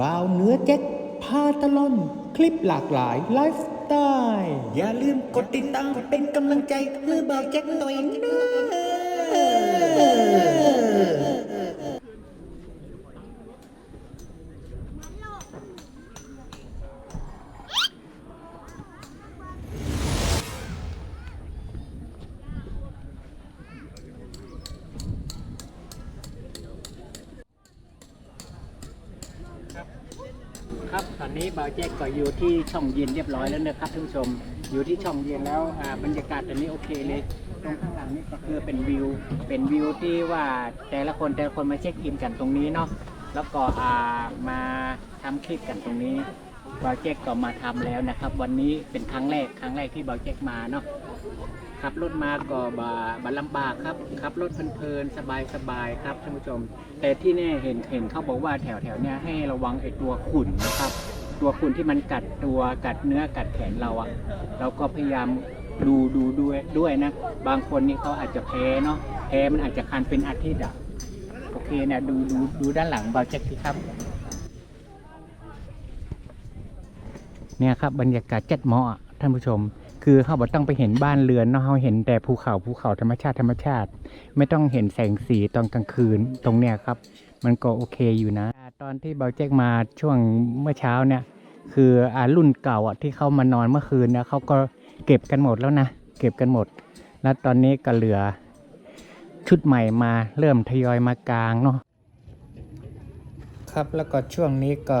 บ่าวเนื้อแจ็คพาตลอน คลิปหลากหลาย ไลฟ์สไตล์อย่าลืมกดติดตามเป็นกำลังใจเพื่อบ่าวแจ็คตัวเองด้อ ตอนนี้บาวแจ็คก็อยู่ที่ช่องเย็นเรียบร้อยแล้วนะครับท่านผู้ชม อยู่ที่ช่องเย็นแล้วอ่าบรรยากาศตอนนี้โอเคเลยตรงข้างหลังนี่ก็คือเป็นวิว เป็นวิวที่ว่าแต่ละคนแต่ละคนมาเช็คอินกันตรงนี้เนาะแล้วก็อ่ามาทำคลิปกันตรงนี้บาวแจ็คก็มาทำแล้วนะครับ วันนี้เป็นครั้งแรกครั้งแรกที่บาวแจ็คมาเนาะ ขับรถมาก็บาบาลำบากครับขับรถเพลินๆสบายๆครับท่านผู้ชม แต่ที่แน่เห็นเห็นเขาบอกว่าแถวแถวๆเนี้ยให้ระวังไอ้ตัวขุ่นนะครับ ตัวขุ่นที่มันกัดตัวกัดเนื้อกัดแขนเราอะเราก็พยายามดูดูด้วยด้วยนะ บางคนนี่เขาอาจจะแพ้เนาะแพ้มันอาจจะคันเป็นอาทิตย์อะโอเคเนี่ยดูดูดูด้านหลังเบาเจ็คสิครับเนี่ยครับบรรยากาศเจ็ดหมอท่านผู้ชม คือเขาบอกต้องไปเห็นบ้านเรือนเนาะเขาเห็นแต่ภูเขาภูเขาธรรมชาติธรรมชาติ ไม่ต้องเห็นแสงสีตอนกลางคืนตรงเนี้ยครับ มันก็โอเคอยู่นะ ตอนที่เบาแจ็คมาช่วงเมื่อเช้าเนี่ย คืออ่ารุ่นเก่าอะที่เขามานอนเมื่อคืนเนี่ยเขาก็เก็บกันหมดแล้วนะเก็บกันหมด แล้วตอนนี้ก็เหลือ ชุดใหม่มาเริ่มทยอยมากลางเนาะครับแล้วก็ช่วงนี้ก็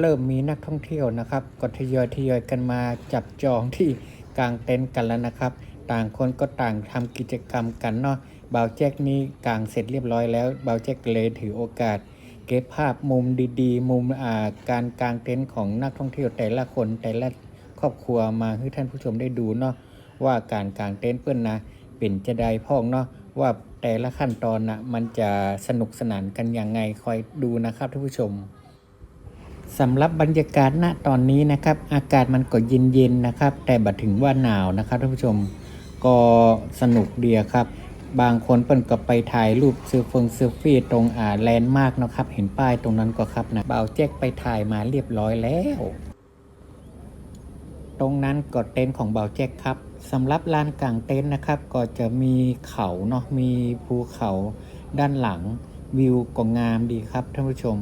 เริ่มมีนักท่องเที่ยวนะครับ ก็ทยอยทยอยกันมาจับจองที่ กลางเต็นท์กันแล้วนะครับ ต่างคนก็ต่างทำกิจกรรมกันเนาะบาวแจ็คนี้กลางเสร็จเรียบร้อยแล้วบาวแจ็คเลยถือโอกาส เก็บภาพมุมดีๆ มุมอ่าการกางเต็นท์ของนักท่องเที่ยวแต่ละคนแต่ละครอบครัวมาให้ท่านผู้ชมได้ดูเนาะว่าการกางเต็นท์เพื่อนนะเป็นจะได้พ้องเนาะว่าแต่ละขั้นตอนนะมันจะสนุกสนานกันย่างไงคอยดูนะครับท่านผู้ชม สำหรับบรรยากาศณตอนนี้นะครับ อากาศมันก็เย็นๆนะครับ แต่บัดถึงว่าหนาวนะครับท่านผู้ชมก็สนุกเดียครับ บางคนเปิ้นก็ไปถ่ายรูปซื้อฟงซื้อฟี่ตรงอ่าแลนด์มาร์กนะครับ เห็นป้ายตรงนั้นก็ครับนะบ่าวแจ็คไปถ่ายมาเรียบร้อยแล้ว ตรงนั้นก็เต็นท์ของบ่าวแจ็คครับสำหรับลานกลางเต็นท์นะครับ ก็จะมีเขาเนาะมีภูเขาด้านหลังวิวก็งามดีครับท่านผู้ชม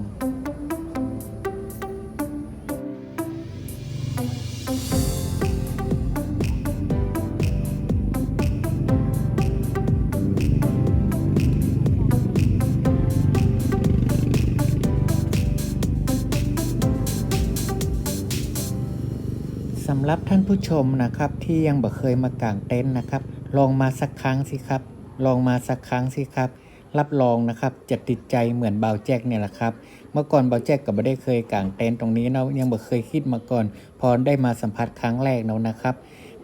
ำหรับท่านผู้ชมนะครับ ที่ยังบ่เคยมากางเต็นท์นะครับ ลองมาสักครั้งสิครับ ลองมาสักครั้งสิครับ รับรองนะครับจะติดใจเหมือนเบาแจ็คเนี่ยแหละครับ เมื่อก่อนเบาแจ็คก็ไม่ได้เคยกางเต็นท์ตรงนี้เนาะยังบ่เคยคิดมาก่อน พอได้มาสัมผัสครั้งแรกเนาะนะครับ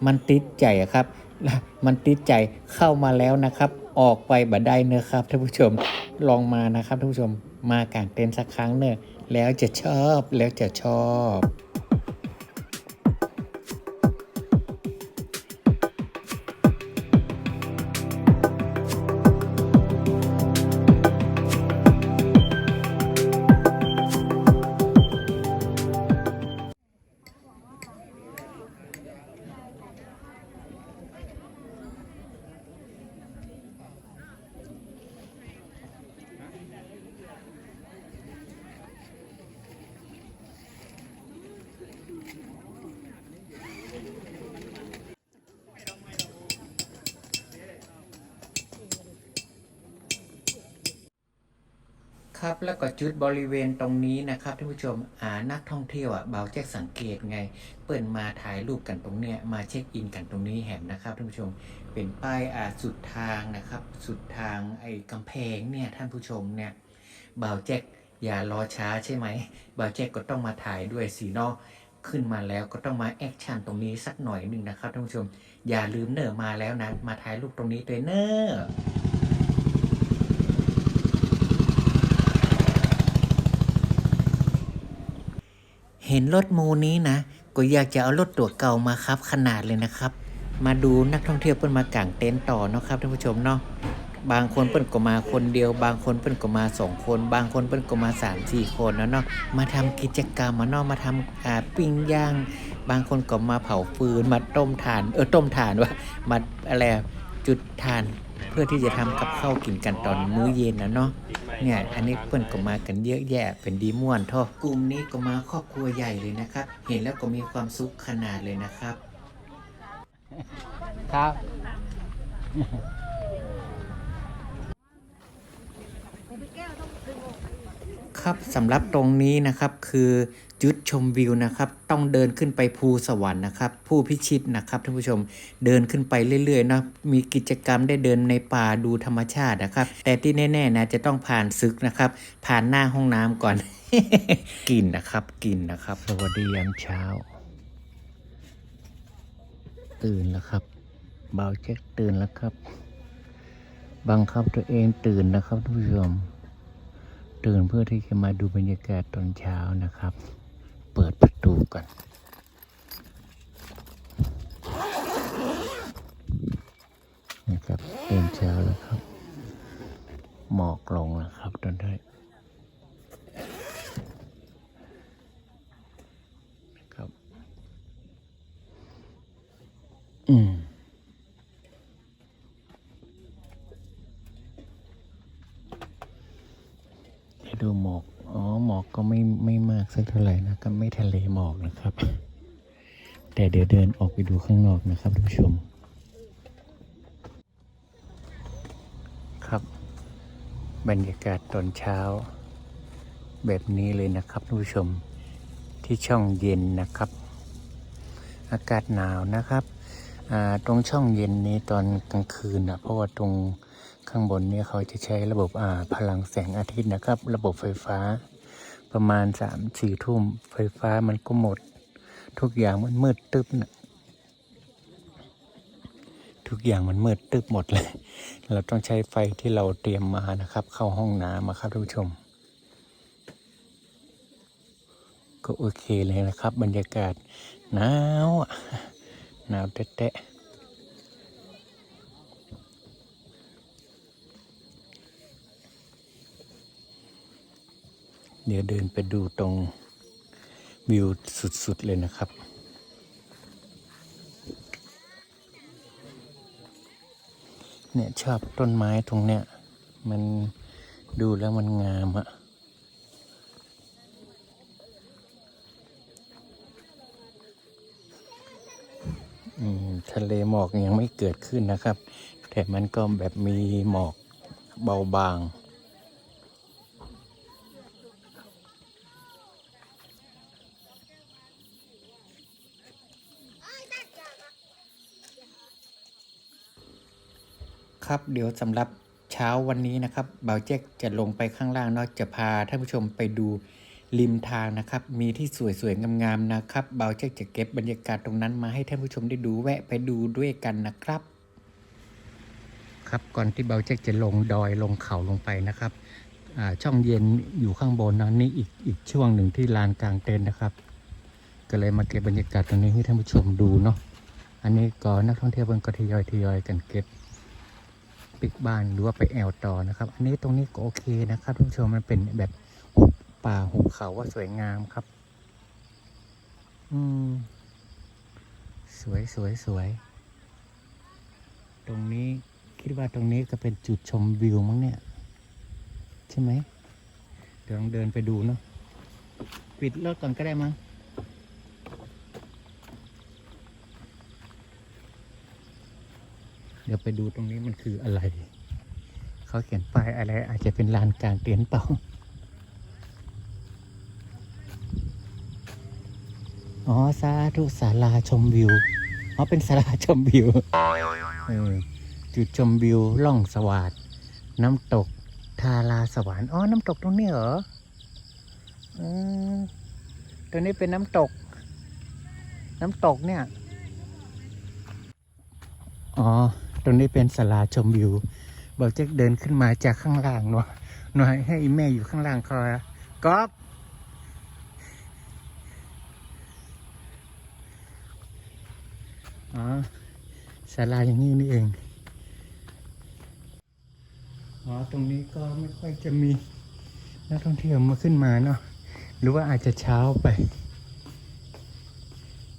มันติดใจอะครับ มันติดใจเข้ามาแล้วนะครับ ออกไปบ่ได้เนอะครับท่านผู้ชมลองมานะครับท่านผู้ชมมากางเต็นท์สักครั้งเนอะแล้วจะชอบแล้วจะชอบ ครับแล้วก็จุดบริเวณตรงนี้นะครับท่านผู้ชมอ่านักท่องเที่ยวอะเบาแจ็คสังเกตไง เปิดมาถ่ายรูปกันตรงเนี้ยมาเช็คอินกันตรงนี้แหมนะครับท่านผู้ชมเป็นป้ายอ่าสุดทางนะครับ สุดทางไอ้กำแพงเนี่ยท่านผู้ชมเนี่ยเบาแจ็คอย่ารอช้าใช่ไหมเบาแจ็คก็ต้องมาถ่ายด้วยสีเนอกขึ้นมาแล้วก็ต้องมาแอคชั่นตรงนี้สักหน่อยหนึ่งนะครับท่านผู้ชม อย่าลืมเนอมาแล้วนะมาถ่ายรูปตรงนี้ด้วยเนอ เห็นรถโมนี้นะก็อยากจะเอารถตัวเก่ามาครับ ขนาดเลยนะครับ มาดูนักท่องเที่ยวเพิ่นมากางเต็นท์ต่อเนาะครับท่านผู้ชมเนาะบางคนเปิ้นก็มาคนเดียว บางคนเปิ้นก็มาสองคน บางคนเปิ้นก็มาสามสี่คนนะเนาะมาทำกิจกรรมมาเนาะมาทำอ่าปิ้งย่าง บางคนก็มาเผาฟืนมาต้มถ่านเออต้มถ่านว่ามาอะไรจุดถ่านเพื่อที่จะทำกับข้าวกินกันตอนมื้อเย็นนะเนาะ เนี่ย อันนี้เปิ้นก็มากันเยอะแยะเป็นดีม่วนท่อกลุ่มนี้ก็มาครอบครัวใหญ่เลยนะครับ เห็นแล้วก็มีความสุขขนาดเลยนะครับ ครับครับสำหรับตรงนี้นะครับคือ จุดชมวิวนะครับ ต้องเดินขึ้นไปภูสวรรค์นะครับ ผู้พิชิตนะครับท่านผู้ชมเดินขึ้นไปเรื่อยๆนะมีกิจกรรมได้เดินในป่าดูธรรมชาตินะครับ แต่ที่แน่ๆนะจะต้องผ่านซึกนะครับ ผ่านหน้าห้องน้ำก่อน กินนะครับ กินนะครับ สวัสดียามเช้า ตื่นแล้วครับเบาเช็คตื่นแล้วครับ บังคับตัวเองตื่นนะครับท่านผู้ชมตื่นเพื่อที่จะมาดูบรรยากาศตอนเช้านะครับ เปิดประตูกัน นะครับตื่นเช้าแล้วครับ หมอกลงแล้วครับตอนนี้นะครับ อืม ดูหมอก อ๋อ หมอกก็ไม่ไม่มากสักเท่าไหร่นะครับไม่ทะเลหมอกนะครับ แต่เดี๋ยวเดินออกไปดูข้างนอกนะครับท่านผู้ชม ครับ บรรยากาศตอนเช้า แบบนี้เลยนะครับท่านผู้ชม ที่ช่องเย็นนะครับ อากาศหนาวนะครับอ่าตรงช่องเย็นนี้ตอนกลางคืนนะเพราะว่าตรง ข้างบนนี่ยเขาจะใช้ระบบอ่าพลังแสงอาทิตย์นะครับ ระบบไฟฟ้า ประมาณสามสี่ทุ่มไฟฟ้ามันก็หมด ทุกอย่างมันมืดตึ๊บนะทุกอย่างมันมืดตึ๊บหมดเลย เราต้องใช้ไฟที่เราเตรียมมานะครับ เข้าห้องน้ำมาครับท่านผู้ชม ก็โอเคเลยนะครับ บรรยากาศหนาวอะหนาวแตะๆ เดี๋ยวเดินไปดูตรงวิวสุดๆเลยนะครับ เนี่ยชอบต้นไม้ตรงเนี้ย มันดูแล้วมันงามอะทะเลหมอกยังไม่เกิดขึ้นนะครับ แต่มันก็แบบมีหมอกเบาบาง ครับเดี๋ยวสำหรับเช้าวันนี้นะครับบาแจ็คจะลงไปข้างล่างเนอะจะพาท่านผู้ชมไปดูริมทางนะครับ มีที่สวยๆงามๆนะครับบาแจ็คจะเก็บบรรยากาศตรงนั้นมาให้ท่านผู้ชมได้ดูแวะไปดูด้วยกันนะครับ ครับก่อนที่บาแจ็คจะลงดอยลงเขาลงไปนะครับอ่าช่องเย็นอยู่ข้างบนนะนี่อีกอีกช่วงหนึ่งที่ลานกลางเต็นท์นะครับ ก็เลยมาเก็บบรรยากาศตรงนี้ให้ท่านผู้ชมดูเนาะอันนี้ก็นักท่องเที่ยวเพิ่นก็ทยอยทยอยกันเก็บ ปิกบ้านหรือว่าไปแอลต่อนะครับ อันนี้ตรงนี้ก็โอเคนะครับทุกผู้ชมมันเป็นแบบหุบป่าหุบเขาว่าสวยงามครับ อืม สวยสวยสวยตรงนี้คิดว่าตรงนี้ก็เป็นจุดชมวิวมั้งเนี่ย ใช่ไหมเดี๋ยวลองเดินไปดูเนาะปิดรถก่อนก็ได้มั้ง เดี๋ยวไปดูตรงนี้มันคืออะไร เขาเขียนป้ายอะไรอาจจะเป็นลานกลางเต็นท์เปล่าอ๋อสาธุศาลาชมวิวอ๋อเป็นศาลาชมวิวเออจุดชมวิวล่องสวาดน้ำตกทาราสวรรค์อ๋อ น้ำตกตรงนี้เหรออืมตรงนี้เป็นน้ำตก น้ำตกเนี่ย อ๋อ ตรงนี้เป็นศาลาชมวิวบอกจะเดินขึ้นมาจากข้างล่างเนาะหน่อยให้แม่อยู่ข้างล่างคอยก๊อฟอ๋อศาลาอย่างนี้นี่เองอ๋อตรงนี้ก็ไม่ค่อยจะมีนักท่องเที่ยวมาขึ้นมาเนาะหรือว่าอาจจะเช้าไป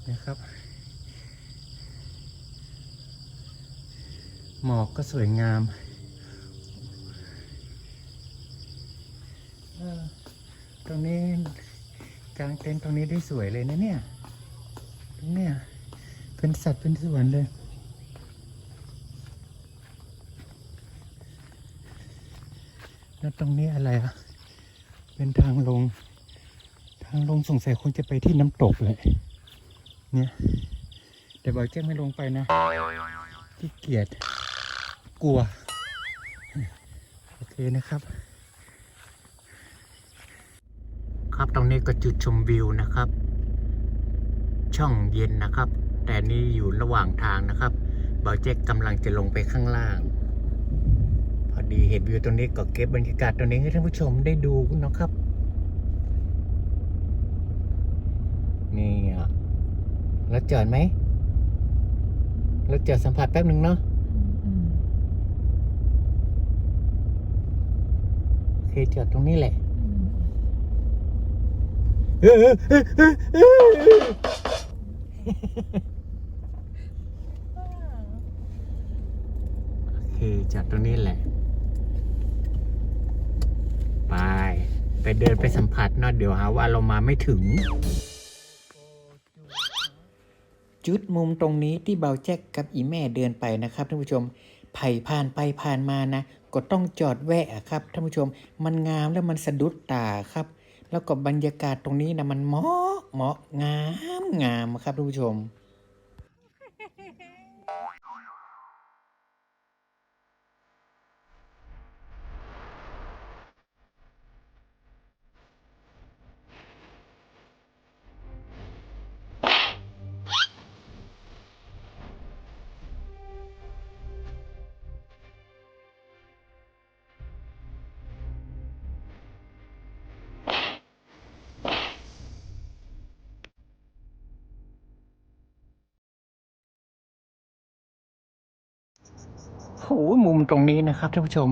นะครับ หมอกก็สวยงามตรงนี้กลางเต็นท์ตรงนี้ได้สวยเลยนะเนี่ยตรงเนี้ยเป็นสัตว์เป็นสวนเลยแล้วตรงนี้อะไรอะเป็นทางลง ทางลงสงสัยคงจะไปที่น้ำตกเลย เนี่ย แต่บอกแจ้งไม่ลงไปนะที่เกียจ กลัว โอเคนะครับ ครับตรงนี้ก็จุดชมวิวนะครับ ช่องเย็นนะครับ แต่นี่อยู่ระหว่างทางนะครับบอเจ๊กกำลังจะลงไปข้างล่าง พอดีเห็นวิวตรงนี้ก็เก็บบรรยากาศตรงนี้ให้ท่านผู้ชมได้ดูนะครับนี่อะแล้วจอดไหมแล้วจอดสัมผัสแป๊บหนึ่งเนาะโอ เคจอดตรงนี้แหละเออเออเออเออเออโอเคจอดตรงนี้แหละ ไป ไปเดินไปสัมผัสเนาะเดี๋ยวหาว่าเรามาไม่ถึง จุดมุมตรงนี้ที่เบาแจ็คกับอีแม่เดินไปนะครับท่านผู้ชม ไผ่ผ่านไปผ่านมานะ ก็ต้องจอดแวะครับท่านผู้ชมมันงามแล้วมันสะดุดตาครับ แล้วก็บรรยากาศตรงนี้นะมันเหมาะเหมาะงามงามครับท่านผู้ชม หมุมตรงนี้นะครับท่านผู้ชม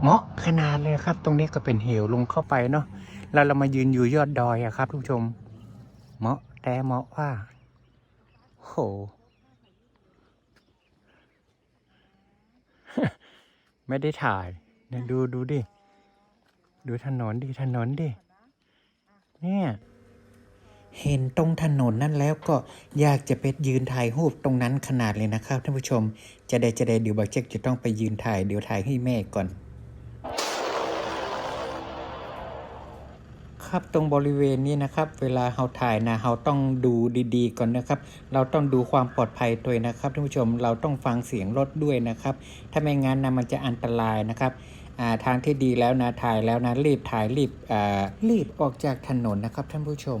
เหมาะขนาดเลยครับ ตรงนี้ก็เป็นเหวลงเข้าไปเนาะแล้วเรามายืนอยู่ยอดดอยอะครับท่านผู้ชมเหมาะแต่เหมาะว่าโหไม่ได้ถ่ายเนี่ยดูดูดิ ดูถนนดิถนนดิ เนี่ย เห็นตรงถนนนั่นแล้วก็อยากจะไปยืนถ่ายรูปตรงนั้นขนาดเลยนะครับท่านผู้ชม จะได้จะได้เดี๋ยวบักเจ๊กจะต้องไปยืนถ่ายเดี๋ยวถ่ายให้แม่ก่อน ครับตรงบริเวณนี้นะครับ เวลาเราถ่ายนะเราต้องดูดีๆ ก่อนนะครับ เราต้องดูความปลอดภัยตัวเองนะครับท่านผู้ชมเราต้องฟังเสียงรถด้วยนะครับ ถ้าไม่งั้นนะมันจะอันตรายนะครับทางที่ดีแล้วนะถ่ายแล้วนะรีบถ่ายรีบรีบออกจากถนนนะครับท่านผู้ชม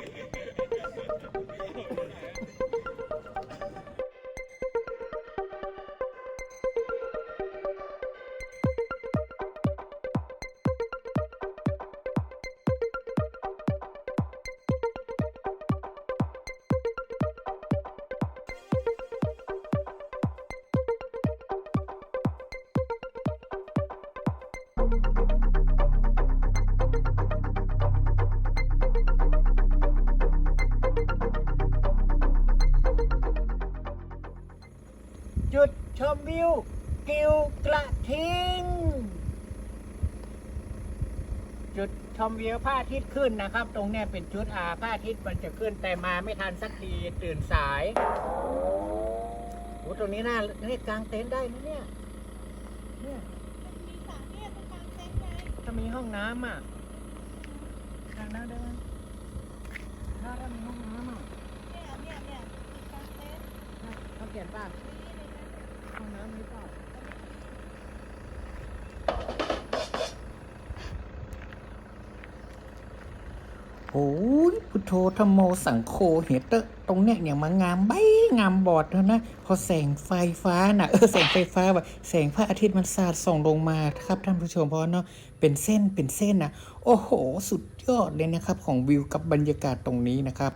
วิวกิวกระทิง จุดชมวิวพระอาทิตย์ขึ้นนะครับ ตรงเนี้ยเป็นจุดอาพระอาทิตย์มันจะขึ้นแต่มาไม่ทันสักทีตื่นสายโอ้ตรงนี้น่าเนี่ยกางเต็นท์ได้นะเนี่ยเนี่ยจะมีห้องน้ำอะกางน้ำได้ไหมถ้ามีห้องน้ำอะเขาเขียนป่ะ ห้องน้ำมีเปล่าโอ้ยพุทโธธรรมโมสังโฆเหตุเตอร์ตรงเนี้ยอย่างมางามใบงามบอดแล้วนะ พอแสงไฟฟ้าน่ะเออแสงไฟฟ้าแบบแสงพระอาทิตย์มันสาดส่องลงมาครับท่านผู้ชมเพราะเนาะเป็นเส้นเป็นเส้นนะโอ้โห สุดยอดเลยนะครับ ของวิวกับบรรยากาศตรงนี้นะครับ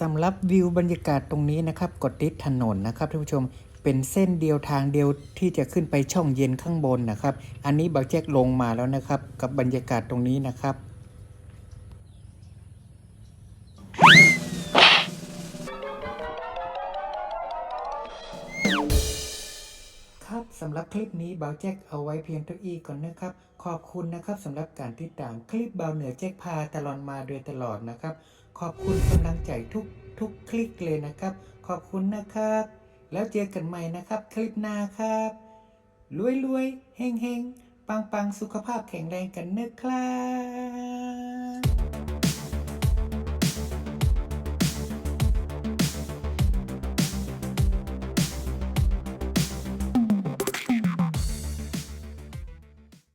สำหรับวิวบรรยากาศตรงนี้นะครับ กดติดถนนนะครับท่านผู้ชม เป็นเส้นเดียวทางเดียวที่จะขึ้นไปช่องเย็นข้างบนนะครับ อันนี้บักแจ็คลงมาแล้วนะครับ กับบรรยากาศตรงนี้นะครับครับสำหรับคลิปนี้เบาแจ็คเอาไว้เพียงเท่านี้ก่อนนะครับ ขอบคุณนะครับสำหรับการติดตามคลิปเบาเหนือแจ็คพาตลอดมาโดยตลอดนะครับ ขอบคุณกำลังใจทุกทุกคลิกเลยนะครับ ขอบคุณนะครับ แล้วเจอกันใหม่นะครับ คลิปหน้าครับรวยรวยเฮงเฮงปังปังสุขภาพแข็งแรงกันนะครับ